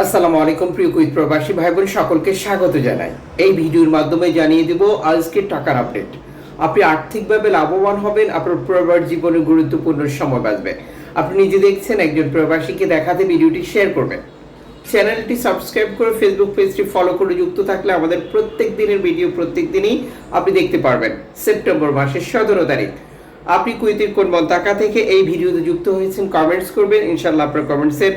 আসসালামু আলাইকুম প্রিয় কুইত প্রবাসী ভাই বোন সকলকে স্বাগত জানাই। এই ভিডিওর মাধ্যমে জানিয়ে দেব আজকের টাকার আপডেট। আপনি আর্থিকভাবে লাভবান হবেন, আপনার প্রবাস জীবনে গুরুত্বপূর্ণ সময় বাঁচবে। আপনি নিজে দেখছেন, একজন প্রবাসীকে দেখাতে ভিডিওটি শেয়ার করবেন। চ্যানেলটি সাবস্ক্রাইব করে ফেসবুক পেজটি ফলো করে যুক্ত থাকলে আমাদের প্রত্যেক দিনের ভিডিও প্রত্যেক দিনই আপনি দেখতে পারবেন, সেপ্টেম্বর মাসের সতেরো তারিখ। আপনি কুইতের কোন মন্তাকা থেকে এই ভিডিওতে যুক্ত হয়েছেন কমেন্টস করবেন। ইনশাল্লাহ আপনার কমেন্টসের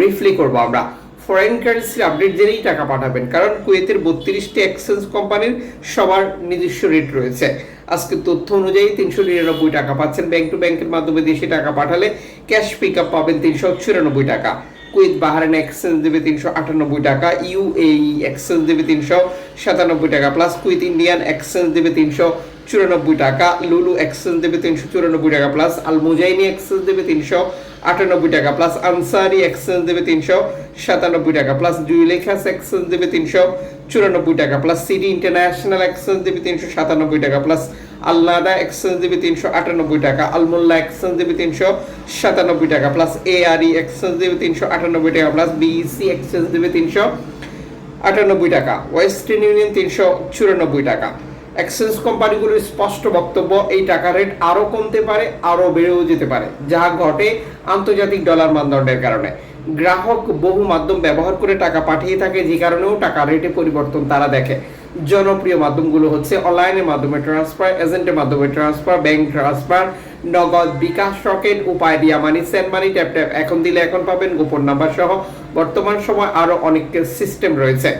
রিপ্লাই করব আমরা। ফরেন কারেন্সির আপডেট জেনেই টাকা পাঠাবেন। কারণ কুয়েতের বত্রিশটি এক্সচেঞ্জ কোম্পানির সবার নিজস্ব রেট রয়েছে। আজকে তথ্য অনুযায়ী তিনশো নিরানব্বই টাকা পাচ্ছেন ব্যাংক টু ব্যাংকের মাধ্যমে দেশে টাকা পাঠালে ক্যাশ পিক আপ পাবেন তিনশো চুরানব্বই টাকা। কুয়েত বাহারান এক্সচেঞ্জ দেবে তিনশো আটানব্বই টাকা ইউএই এক্সচেঞ্জ দেবে তিনশো সাতানব্বই টাকা প্লাস কুয়েত ইন্ডিয়ান এক্সচেঞ্জ দেবে তিনশো চুরানব্বই টাকা, লুলু এক্সচেঞ্জ দেবে তিনশো চুরানব্বই টাকা প্লাস আল মুজাইনি এক্সচেঞ্জ দেবে তিনশো আটানব্বই টাকা প্লাস আনসারি এক্সচেঞ্জ দেবে তিনশো সাতানব্বই টাকা প্লাস জুইলেখাস এক্সচেঞ্জ দেবে তিনশো চুরানব্বই টাকা প্লাস সিডি ইন্টারন্যাশনাল এক্সচেঞ্জ দেবে তিনশো সাতানব্বই টাকা প্লাস আল্লাদা এক্সচেঞ্জ দেবে তিনশো আটানব্বই টাকা, আলমোল্লা এক্সচেঞ্জ দেবে তিনশো সাতানব্বই টাকা প্লাস এআরই এক্সচেঞ্জ দেবে তিনশো আটানব্বই টাকা প্লাস বিইসি এক্সচেঞ্জ দেবে তিনশো আটানব্বই টাকা ওয়েস্টার্ন ইউনিয়ন তিনশো চুরানব্বই টাকা। এক্সচেঞ্জ কোম্পানিগুলোর স্পষ্ট বক্তব্য, এই টাকা রেট আরও কমতে পারে আরও বেড়েও যেতে পারে, যা ঘটে আন্তর্জাতিক ডলার মানদণ্ডের কারণে। গ্রাহক বহু মাধ্যম ব্যবহার করে টাকা পাঠিয়ে থাকে, যে কারণেও টাকা রেটে পরিবর্তন তারা দেখে। জনপ্রিয় মাধ্যমগুলো হচ্ছে অনলাইনের মাধ্যমে ট্রান্সফার এজেন্টের মাধ্যমে ট্রান্সফার ব্যাংক ট্রান্সফার নগদ বিকাশ রকেট, উপায় দিয়া money send money tap tap এখন দিলে এখন পাবেন গোপন নাম্বার সহ। বর্তমান সময় আরও অনেক সিস্টেম রয়েছে।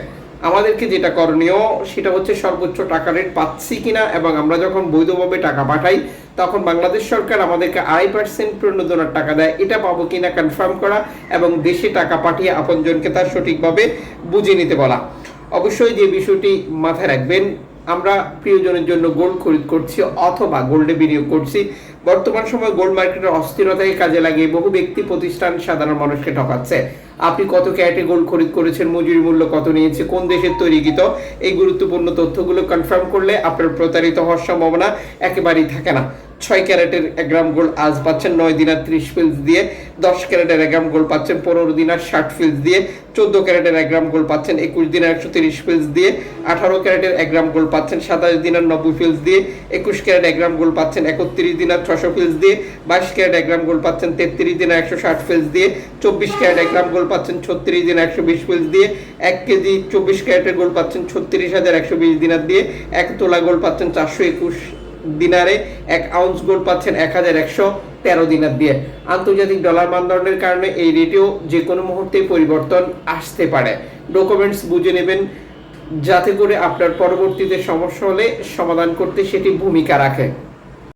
আমাদেরকে যেটা করণীয়, সেটা হচ্ছে সর্বোচ্চ টাকা রেট পাচ্ছি কিনা এবং আমরা যখন বৈধভাবে টাকা পাঠাই, তখন বাংলাদেশ সরকার আমাদেরকে আড়াই পার্সেন্ট প্রণোদনার টাকা দেয়। এটা পাবো কিনা কনফার্ম করা এবং দেশে টাকা পাঠিয়ে আপনজনকে তার সঠিকভাবে বুঝে নিতে বলা। অবশ্যই যে বিষয়টি মাথায় রাখবেন, আমরা প্রিয়জনের জন্য গোল্ড খরিদ করছি অথবা গোল্ডে বিনিয়োগ করছি বর্তমান সময় গোল্ড মার্কেটের অস্থিরতাকে কাজে লাগিয়ে বহু ব্যক্তি প্রতিষ্ঠান সাধারণ মানুষকে ঠকাচ্ছে। আপনি কত ক্যারেটে গোল্ড খরিদ করেছেন, মজুরি মূল্য কত নিয়েছে, কোন দেশের তৈরি তৈরিকৃত, এই গুরুত্বপূর্ণ তথ্যগুলো কনফার্ম করলে আপনার প্রতারিত হওয়ার সম্ভাবনা একেবারেই থাকে না। ছয় ক্যারেটের এক গ্রাম গোল্ড আজ পাচ্ছেন, নয় দিনার ত্রিশ ফিলস দিয়ে। দশ ক্যারেটের এক গ্রাম গোল্ড পাচ্ছেন, পনেরো দিনার ষাট ফিলস দিয়ে। চোদ্দ ক্যারেটের এক গ্রাম গোল্ড পাচ্ছেন, একুশ দিনের একশো তিরিশ ফিলস দিয়ে। আঠারো ক্যারেটের এক গ্রাম গোল্ড পাচ্ছেন, সাতাশ দিনার নব্বই ফিলস দিয়ে। একুশ ক্যারেট এক গ্রাম গোল্ড পাচ্ছেন, একত্রিশ দিনার ছশো ফিলস দিয়ে। বাইশ ক্যারেট এক গ্রাম গোল্ড পাচ্ছেন, তেত্রিশ দিনের একশো ষাট ফিলস দিয়ে। চব্বিশ ক্যারেট এক গ্রাম গোল্ড পাচ্ছেন, ছত্রিশ দিন একশো বিশ ফিলস দিয়ে। এক কেজি চব্বিশ ক্যারেটের গোল্ড পাচ্ছেন, ছত্রিশ হাজার একশো বিশ দিনার দিয়ে। এক তোলা গোল্ড পাচ্ছেন, চারশো একুশ। দিনারে এক আউন্স গোল্ড পাচ্ছেন এক হাজার একশো তেরো দিনার দিয়ে। আন্তর্জাতিক ডলার মানদণ্ডের কারণে এই রেটেও যে কোনো মুহূর্তে পরিবর্তন আসতে পারে। ডকুমেন্টস বুঝে নেবেন, যাতে করে আপনার পরবর্তীতে সমস্যা হলে সমাধান করতে সেটি ভূমিকা রাখে।